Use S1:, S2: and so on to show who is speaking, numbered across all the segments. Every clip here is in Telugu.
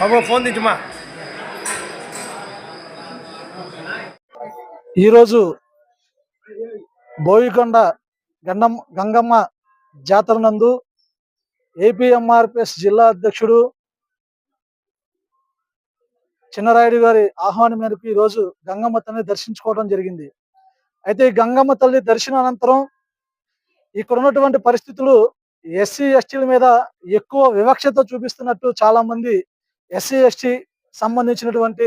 S1: బాబు ఫోన్ దించమా
S2: ఈరోజు బోయికొండ గండం గంగమ్మ జాతర నందు ఏపీఎంఆర్పిఎస్ జిల్లా అధ్యక్షుడు చిన్నరాయుడు గారి ఆహ్వానం మేరకు ఈరోజు గంగమ్మ తల్లిని దర్శించుకోవడం జరిగింది. అయితే ఈ గంగమ్మ తల్లి దర్శనం అనంతరం ఇక్కడ ఉన్నటువంటి పరిస్థితులు ఎస్సీ ఎస్టీల మీద ఎక్కువ వివక్షత చూపిస్తున్నట్టు చాలా మంది ఎస్సీ ఎస్టీ సంబంధించినటువంటి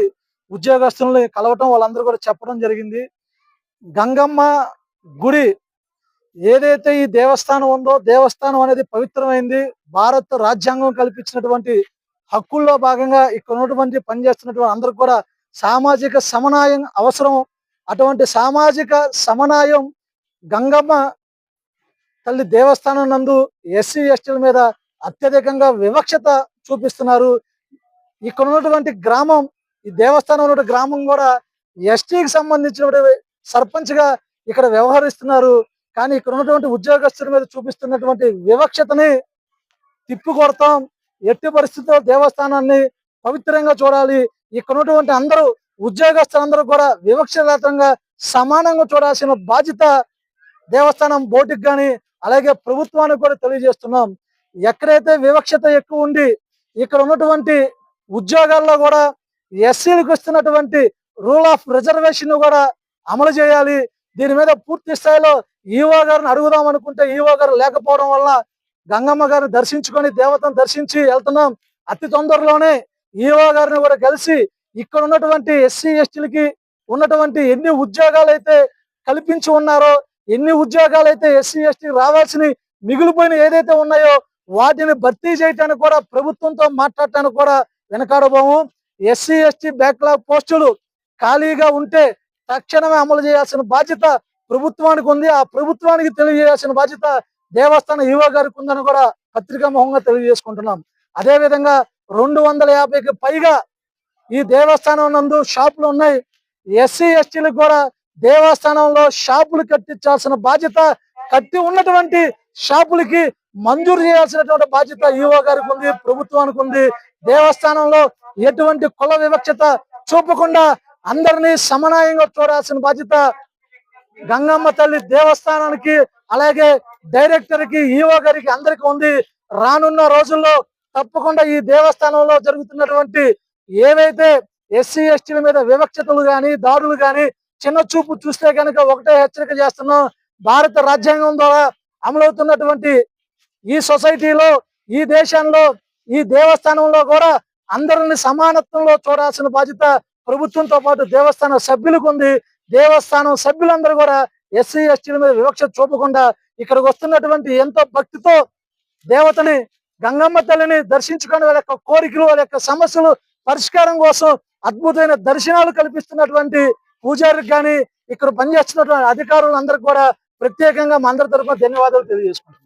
S2: ఉద్యోగస్తుల్ని కలవటం వాళ్ళందరూ కూడా చెప్పడం జరిగింది. గంగమ్మ గుడి ఏదైతే ఈ దేవస్థానం ఉందో దేవస్థానం అనేది పవిత్రమైంది. భారత రాజ్యాంగం కల్పించినటువంటి హక్కుల్లో భాగంగా ఇక్కడ ఉన్నటువంటి పనిచేస్తున్నటువంటి అందరికి కూడా సామాజిక సమన్వయం అవసరం. అటువంటి సామాజిక సమన్వయం గంగమ్మ తల్లి దేవస్థానం నందు ఎస్సీ ఎస్టీల మీద అత్యధికంగా వివక్షత చూపిస్తున్నారు. ఇక్కడ ఉన్నటువంటి గ్రామం ఈ దేవస్థానం ఉన్నటువంటి గ్రామం కూడా ఎస్టీకి సంబంధించిన సర్పంచ్గా ఇక్కడ వ్యవహరిస్తున్నారు. కానీ ఇక్కడ ఉన్నటువంటి ఉద్యోగస్తుల మీద చూపిస్తున్నటువంటి వివక్షతని తిప్పి కొడతాం ఎట్టి పరిస్థితుల్లో దేవస్థానాన్ని పవిత్రంగా చూడాలి. ఇక్కడ ఉన్నటువంటి అందరూ ఉద్యోగస్తులందరూ కూడా వివక్షరహితంగా సమానంగా చూడాల్సిన బాధ్యత దేవస్థానం బోర్డుకి కానీ అలాగే ప్రభుత్వానికి కూడా తెలియజేస్తున్నాం. ఎక్కడైతే వివక్షత ఎక్కువ ఉండి ఇక్కడ ఉన్నటువంటి ఉద్యోగాల్లో కూడా ఎస్సీలకు వస్తున్నటువంటి రూల్ ఆఫ్ రిజర్వేషన్ కూడా అమలు చేయాలి. దీని మీద పూర్తి స్థాయిలో ఈవో గారిని అడుగుదాం అనుకుంటే ఈవో గారు లేకపోవడం వల్ల గంగమ్మ గారిని దర్శించుకొని దేవతను దర్శించి వెళ్తున్నాం. అతి తొందరలోనే ఈవో గారిని కూడా కలిసి ఇక్కడ ఉన్నటువంటి ఎస్సీ ఎస్టీలకి ఉన్నటువంటి ఎన్ని ఉద్యోగాలు అయితే కల్పించి ఉన్నారో ఎన్ని ఉద్యోగాలు అయితే ఎస్సీ ఎస్టీ రావాల్సిన మిగిలిపోయిన ఏదైతే ఉన్నాయో వాటిని భర్తీ చేయటానికి కూడా ప్రభుత్వంతో మాట్లాడటానికి కూడా వెనకాడబోము ఎస్సీ ఎస్టీ బ్యాక్లాగ్ పోస్టులు ఖాళీగా ఉంటే తక్షణమే అమలు చేయాల్సిన బాధ్యత ప్రభుత్వానికి ఉంది. ఆ ప్రభుత్వానికి తెలియజేయాల్సిన బాధ్యత దేవస్థాన ఈవో గారికి ఉందని కూడా పత్రికా ముఖంగా తెలియజేసుకుంటున్నాం. అదే విధంగా రెండు వందల యాభైకి పైగా ఈ దేవస్థానం నందు షాపులు ఉన్నాయి. ఎస్సీ ఎస్టీలకు కూడా దేవస్థానంలో షాపులు కట్టించాల్సిన బాధ్యత కట్టి ఉన్నటువంటి షాపులకి మంజూరు చేయాల్సినటువంటి బాధ్యత ఈఓ గారికి ఉంది ప్రభుత్వానికి ఉంది. దేవస్థానంలో ఎటువంటి కుల వివక్షత చూపకుండా అందరినీ సమన్వయంగా చూడాల్సిన బాధ్యత గంగమ్మ తల్లి దేవస్థానానికి అలాగే డైరెక్టర్కి ఈఓ గారికి అందరికి ఉంది. రానున్న రోజుల్లో తప్పకుండా ఈ దేవస్థానంలో జరుగుతున్నటువంటి ఏవైతే ఎస్సీ ఎస్టీల మీద వివక్షతలు గాని దాడులు గాని చిన్న చూపు చూస్తే కనుక ఒకటే హెచ్చరిక చేస్తున్నాం. భారత రాజ్యాంగం ద్వారా అమలవుతున్నటువంటి ఈ సొసైటీలో ఈ దేశంలో ఈ దేవస్థానంలో కూడా అందరిని సమానత్వంలో చూడాల్సిన బాధ్యత ప్రభుత్వంతో పాటు దేవస్థాన సభ్యులకు ఉంది. దేవస్థానం సభ్యులందరూ కూడా ఎస్సీ ఎస్టీల మీద వివక్ష చూపకుండా ఇక్కడికి వస్తున్నటువంటి ఎంతో భక్తితో దేవతని గంగమ్మ తల్లిని దర్శించుకుని వాళ్ళ యొక్క కోరికలు వాళ్ళ యొక్క సమస్యలు పరిష్కారం కోసం అద్భుతమైన దర్శనాలు కల్పిస్తున్నటువంటి పూజారికి కానీ ఇక్కడ పనిచేస్తున్నటువంటి అధికారులందరికీ కూడా ప్రత్యేకంగా మా అందరి తరఫున ధన్యవాదాలు తెలియజేసుకుంటున్నాం